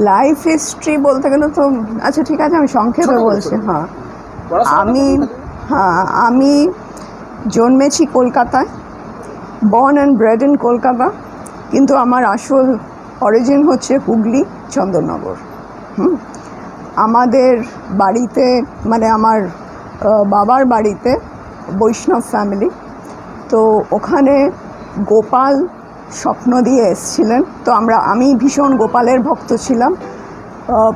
Life history বলতে গেলে তো আচ্ছা ঠিক আছে আমি সংক্ষেপে বলছি হ্যাঁ। আমি হ্যাঁ আমি জন্মেছি কলকাতায় born and bred in Kolkata কিন্তু আমার আসল অরিজিন হচ্ছে হুগলি চন্দননগর। হুম? আমাদের বাড়িতে মানে আমার বাবার বাড়িতে বৈষ্ণব ফ্যামিলি তো ওখানে গোপাল স্বপ্ন দিয়ে এসছিলেন। তো আমরা, আমি ভীষণ গোপালের ভক্ত ছিলাম।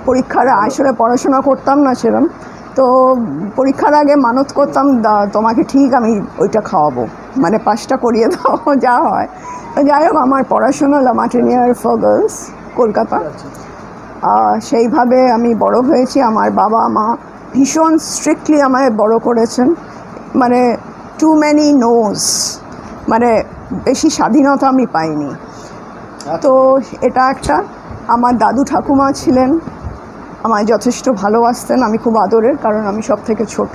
পরীক্ষার আসলে পড়াশোনা করতাম না সেরম। তো পরীক্ষার আগে মানত করতাম, "দা- তোমাকে ঠিক আমি ওইটা খাওয়াবো। মানে পাশটা করিয়ে দাও, যা হয়। তো যাই হোক, আমার পড়াশোনা লামাটিনিয়ার ফর গার্লস কলকাতা। সেইভাবে আমি বড় হয়েছি। আমার বাবা, মা ভীষণ স্ট্রিক্টলি আমায় বড় করেছেন। মানে টু ম্যানি নোজ মানে বেশি স্বাধীনতা আমি পাইনি। তো এটা একটা, আমার দাদু ঠাকুমা ছিলেন, আমায় যথেষ্ট ভালোবাসতেন, আমি খুব আদরের কারণ আমি সব থেকে ছোট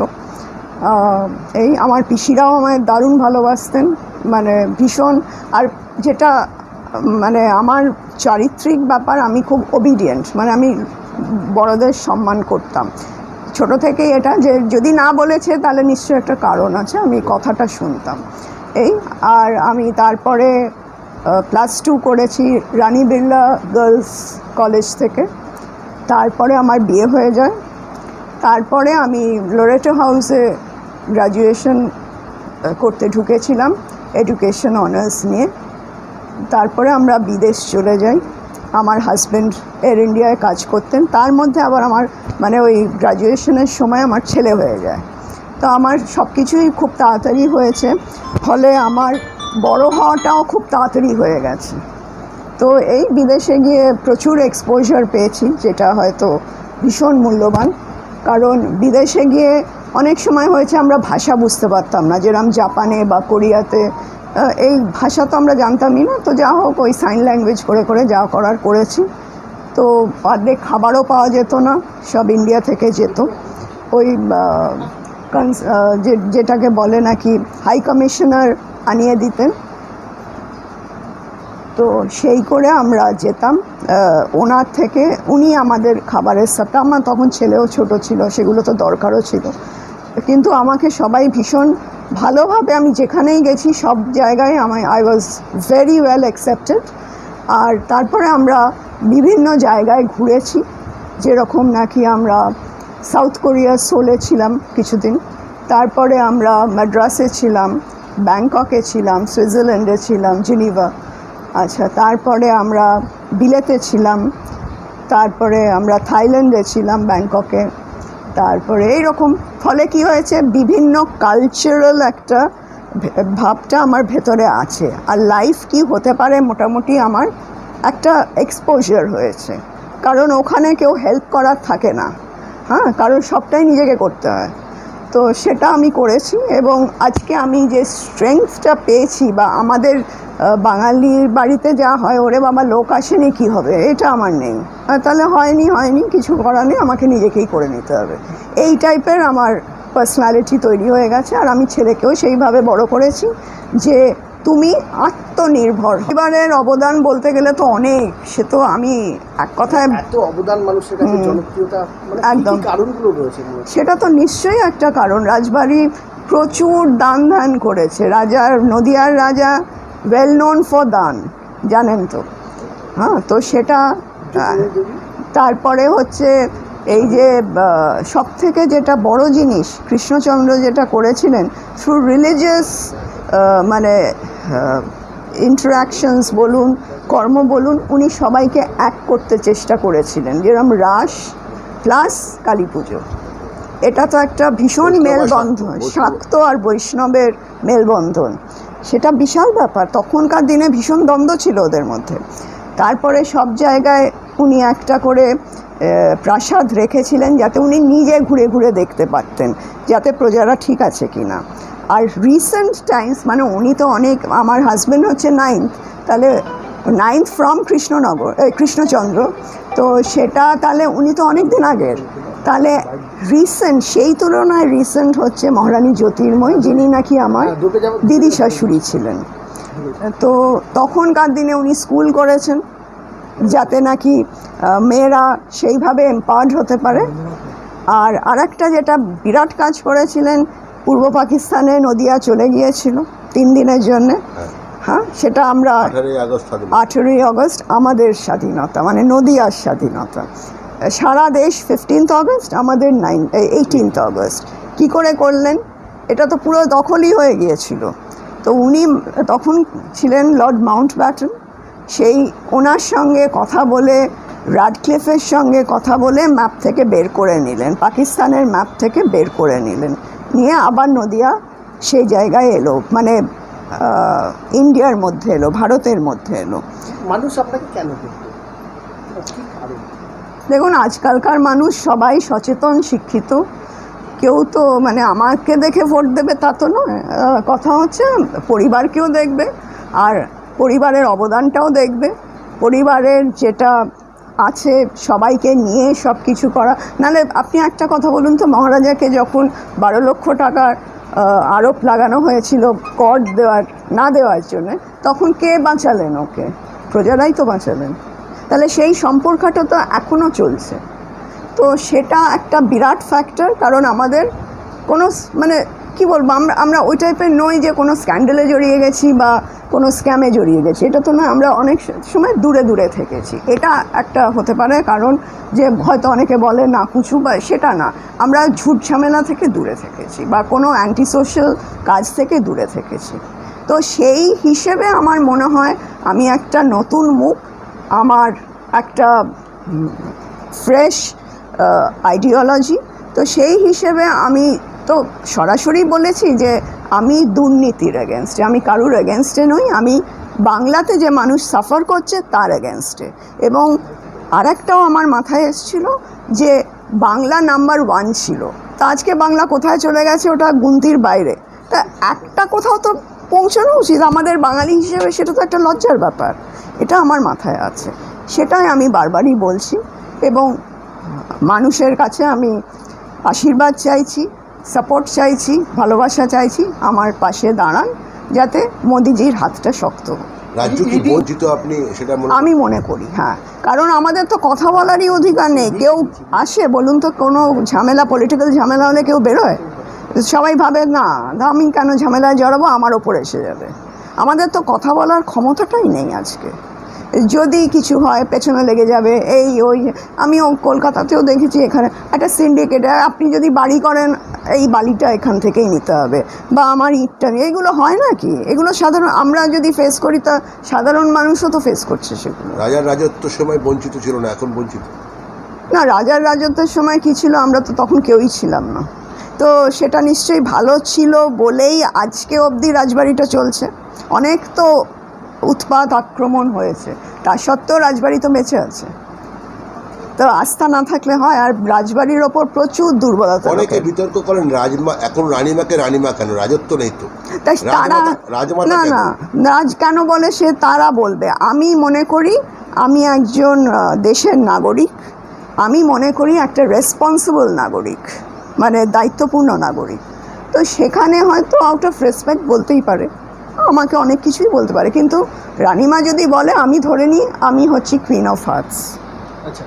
এই আমার পিসিরাও আমায় দারুণ ভালোবাসতেন মানে ভীষণ, আর যেটা মানে আমার চারিত্রিক ব্যাপার, আমি খুব ওবিডিয়েন্ট মানে আমি বড়দের সম্মান করতাম। ছোট থেকেই এটা যে, যদি না বলেছে তাহলে নিশ্চয়ই একটা কারণ আছে, আমি কথাটা শুনতাম। এই, আর আমি তারপরে ক্লাস টু করেছি রানী বিড়লা গার্লস কলেজ থেকে। তারপরে আমার বিয়ে হয়ে যায়। তারপরে আমি লোরেটো হাউসে গ্রাজুয়েশন করতে ঢুকেছিলাম এডুকেশন অনার্স নিয়ে। তারপরে আমরা বিদেশ চলে যাই। আমার হাজব্যান্ড এয়ার ইন্ডিয়ায় কাজ করতেন। তার মধ্যে আবার আমার মানে ওই গ্রাজুয়েশনের সময় আমার ছেলে হয়ে যায়। তো আমার সব কিছুই খুব তাড়াতাড়ি হয়েছে। ফলে আমার বড় হওয়াটাও খুব তাড়াতাড়ি হয়ে গেছে। তো এই বিদেশে গিয়ে প্রচুর এক্সপোজার পেয়েছি, যেটা হয়তো ভীষণ মূল্যবান। কারণ বিদেশে গিয়ে অনেক সময় হয়েছে আমরা ভাষা বুঝতে পারতাম না যেরকম জাপানে বা কোরিয়াতে। এই ভাষা তো আমরা জানতামই না, তো যা হোক ওই সাইন ল্যাঙ্গুয়েজ করে করে যা করার করেছি। তো অর্ধেক খাবারও পাওয়া যেত না, সব ইন্ডিয়া থেকে যেত। ওই যেটাকে বলে নাকি হাই কমিশনার আনিয়ে দিতেন। তো সেই করে আমরা যেতাম। ওনার থেকে উনি আমাদের খাবারের সাথে আমার তখন ছেলেও ছোট ছিল, সেগুলো তো দরকারও ছিল। কিন্তু আমাকে সবাই ভীষণ ভালোভাবে আমি যেখানেই গেছি, সব জায়গায় আমায় I was very well accepted আর তারপরে আমরা বিভিন্ন জায়গায় ঘুরেছি। যেরকম নাকি আমরা সাউথ কোরিয়ার সোলে ছিলাম কিছুদিন। তারপরে আমরা মাদ্রাসে ছিলাম, ব্যাংককে ছিলাম, সুইজারল্যান্ডে ছিলাম, জিনিভা। আচ্ছা তারপরে আমরা বিলেতে ছিলাম, তারপরে আমরা থাইল্যান্ডে ছিলাম ব্যাংককে। তারপরে এইরকম, ফলে কি হয়েছে? বিভিন্ন কালচারাল একটা ভাবটা আমার ভেতরে আছে। আর লাইফ কি হতে পারে মোটামুটি আমার একটা এক্সপোজার হয়েছে। কারণ ওখানে কেউ হেল্প করার থাকে না। হ্যাঁ কারণ সবটাই নিজেকে করতে হয়। তো সেটা আমি করেছি এবং আজকে আমি যে স্ট্রেংথটা পেয়েছি বা আমাদের বাঙালির বাড়িতে যা হয়, ওরে বাবা, লোক আসেনি কি হবে? এটা আমার নেই। তাহলে হয়নি হয়নি, কিছু করার নেই, আমাকে নিজেকেই করে নিতে হবে। এই টাইপের আমার পার্সোনালিটি তৈরি হয়ে গেছে, আর আমি ছেলেকেও সেইভাবে বড় করেছি যে তুমি আত্মনির্ভর। পরিবারের অবদান বলতে গেলে তো অনেক সে তো আমি এক কথায় এত অবদান মানুষের কাছে জনপ্রিয়তা মানে একদম। কারণগুলো রয়েছে সেটা তো নিশ্চয়ই একটা কারণ। রাজবাড়ি প্রচুর দান ধান করেছে। রাজার নদিয়ার রাজা ওয়েল নোন ফর দান জানেন তো। হ্যাঁ তো সেটা তারপরে হচ্ছে এই যে সব থেকে যেটা বড় জিনিস কৃষ্ণচন্দ্র যেটা করেছিলেন থ্রু রিলিজিয়াস মানে ইন্টারাকশনস বলুন কর্ম বলুন উনি সবাইকে এক করতে চেষ্টা করেছিলেন। যেরকম রাস প্লাস কালী পুজো। এটা তো একটা ভীষণ মেলবন্ধন শাক্ত, আর বৈষ্ণবের মেলবন্ধন। সেটা বিশাল ব্যাপার। তখনকার দিনে ভীষণ দ্বন্দ্ব ছিল ওদের মধ্যে। তারপরে সব জায়গায় উনি একটা করে প্রাসাদ রেখেছিলেন যাতে উনি নিজে ঘুরে ঘুরে দেখতে পারতেন যাতে প্রজারা ঠিক আছে কি না আর রিসেন্ট টাইমস মানে উনি তো অনেক আমার হাজব্যান্ড হচ্ছে নাইন্থ তাহলে নাইন্থ ফ্রম কৃষ্ণনগর কৃষ্ণচন্দ্র তো সেটা তাহলে উনি তো অনেক দিন আগের। তাহলে রিসেন্ট সেই তুলনায় রিসেন্ট হচ্ছে মহারানী জ্যোতির্ময় যিনি নাকি আমার হ্যাঁ, দিদি শাশুড়ি ছিলেন। তো তখনকার দিনে উনি স্কুল করেছেন যাতে নাকি মেয়েরা সেইভাবে এম্পাওয়ার্ড হতে পারে। আর আরেকটা যেটা বিরাট কাজ করেছিলেন পূর্ব পাকিস্তানে নদিয়া চলে গিয়েছিল তিন দিনের জন্যে। হ্যাঁ। সেটা আমরা আঠারোই আগস্ট স্বাধীন আঠেরোই আগস্ট আমাদের স্বাধীনতা মানে নদিয়ার স্বাধীনতা। সারা দেশ ফিফটিন্থ আগস্ট আমাদের নাইন এইটিনথ আগস্ট। কি করে করলেন? এটা তো পুরো দখলই হয়ে গিয়েছিল। তো উনি তখন ছিলেন লর্ড মাউন্ট ব্যাটন সেই ওনার সঙ্গে কথা বলে রাডক্লিফের সঙ্গে কথা বলে ম্যাপ থেকে বের করে নিলেন পাকিস্তানের ম্যাপ থেকে বের করে নিলেন। নিয়ে আবার নদিয়া সেই জায়গায় এলো মানে ইন্ডিয়ার মধ্যে এলো ভারতের মধ্যে এলো। মানুষ আপনাকে কেন দেখুন আজকালকার মানুষ সবাই সচেতন শিক্ষিত। কেউ তো মানে আমাকে দেখে ভোট দেবে তা তো নয়। কথা হচ্ছে পরিবারকেও দেখবে আর পরিবারের অবদানটাও দেখবে। পরিবারের যেটা আছে, সবাইকে নিয়ে সব কিছু করা। নাহলে আপনি একটা কথা বলুন তো, মহারাজাকে যখন বারো লক্ষ টাকার আরোপ লাগানো হয়েছিল কর দেওয়ার, না দেওয়ার জন্য, তখন কে বাঁচালেন ওকে? প্রজারাই তো বাঁচালেন। তাহলে সেই সম্পর্কটা তো এখনও চলছে। তো সেটা একটা বিরাট ফ্যাক্টর কারণ আমাদের কোনো মানে কি বলব, আমরা আমরা ওই টাইপের নই যে কোনো স্ক্যান্ডেলে জড়িয়ে গেছি বা কোনো স্ক্যামে জড়িয়ে গেছি। এটা তো না, আমরা অনেক সময় দূরে দূরে থেকেছি। এটা একটা হতে পারে, কারণ যে হয়তো অনেকে বলে, না কুচু বা সেটা না। আমরা ঝুট ঝামেলা থেকে দূরে থেকেছি বা কোনো অ্যান্টি সোশ্যাল কাজ থেকে দূরে থেকেছি। তো সেই হিসেবে আমার মনে হয়, আমি একটা নতুন মুখ, আমার একটা ফ্রেশ আইডিওলজি তো সেই হিসেবে আমি তো সরাসরি বলেছি যে আমি দুর্নীতির এগেনস্টে আমি কারুর এগেনস্টে নই, আমি বাংলাতে যে মানুষ সাফার করছে তার এগেনস্টে এবং আরেকটাও আমার মাথায় এসেছিল যে বাংলা নাম্বার ওয়ান ছিল। তা আজকে বাংলা কোথায় চলে গেছে ওটা গুন্তির বাইরে। তা একটা কোথাও তো পৌঁছানো উচিত, আমাদের বাঙালি হিসেবে সেটা তো একটা লজ্জার ব্যাপার। এটা আমার মাথায় আছে। সেটাই আমি বারবারই বলছি এবং মানুষের কাছে আমি আশীর্বাদ চাইছি। সাপোর্ট চাইছি ভালোবাসা চাইছি আমার পাশে দাঁড়ান যাতে মোদিজির হাতটা শক্ত রাজ্য কি বঞ্চিত আপনি সেটা আমি মনে করি হ্যাঁ। কারণ আমাদের তো কথা বলারই অধিকার নেই। কেউ আসে বলুন তো কোনো ঝামেলা পলিটিক্যাল ঝামেলা হলে কেউ বেরোয়? সবাই ভাবে না আমি কেন ঝামেলায় জড়াবো? আমার ওপর এসে যাবে। আমাদের তো কথা বলার ক্ষমতাটাই নেই আজকে। যদি কিছু হয় পেছনে লেগে যাবে এই ওই আমিও কলকাতাতেও দেখেছি এখানে একটা সিন্ডিকেট আপনি যদি বাড়ি করেন এই বালিটা এখান থেকেই নিতে হবে। বা আমার ইটটা নিয়ে এগুলো হয় না কি? এগুলো সাধারণ আমরা যদি ফেস করি তা সাধারণ মানুষও তো ফেস করছে সেগুলো। রাজার রাজত্ব সময় বঞ্চিত ছিল না এখন বঞ্চিত? না রাজার রাজত্বের সময় কি ছিল আমরা তো তখন কেউই ছিলাম না। তো সেটা নিশ্চয়ই ভালো ছিল বলেই আজকে অবধি রাজবাড়িটা চলছে। অনেক তো উৎপাত আক্রমণ হয়েছে। তা সত্ত্বেও রাজবাড়ি তো বেঁচে আছে। তো আস্থা না থাকলে হয় আর রাজবাড়ির ওপর প্রচুর দুর্বলতা অনেকে বিতর্ক করেন রাজমা এখন রানীমাকে রানীমা কেন? রাজত্ব নেই তো। তাই তারা না না রাজ কেন বলে সে তারা বলবে। আমি মনে করি আমি একজন দেশের নাগরিক। আমি মনে করি একটা রেসপন্সিবল নাগরিক মানে দায়িত্বপূর্ণ নাগরিক। তো সেখানে হয়তো আউট অফ রেসপেক্ট বলতেই পারে। আমাকে অনেক কিছুই বলতে পারে। কিন্তু রানিমা যদি বলে, আমি ধরে নিই আমি হচ্ছি কুইন অফ হার্টস আচ্ছা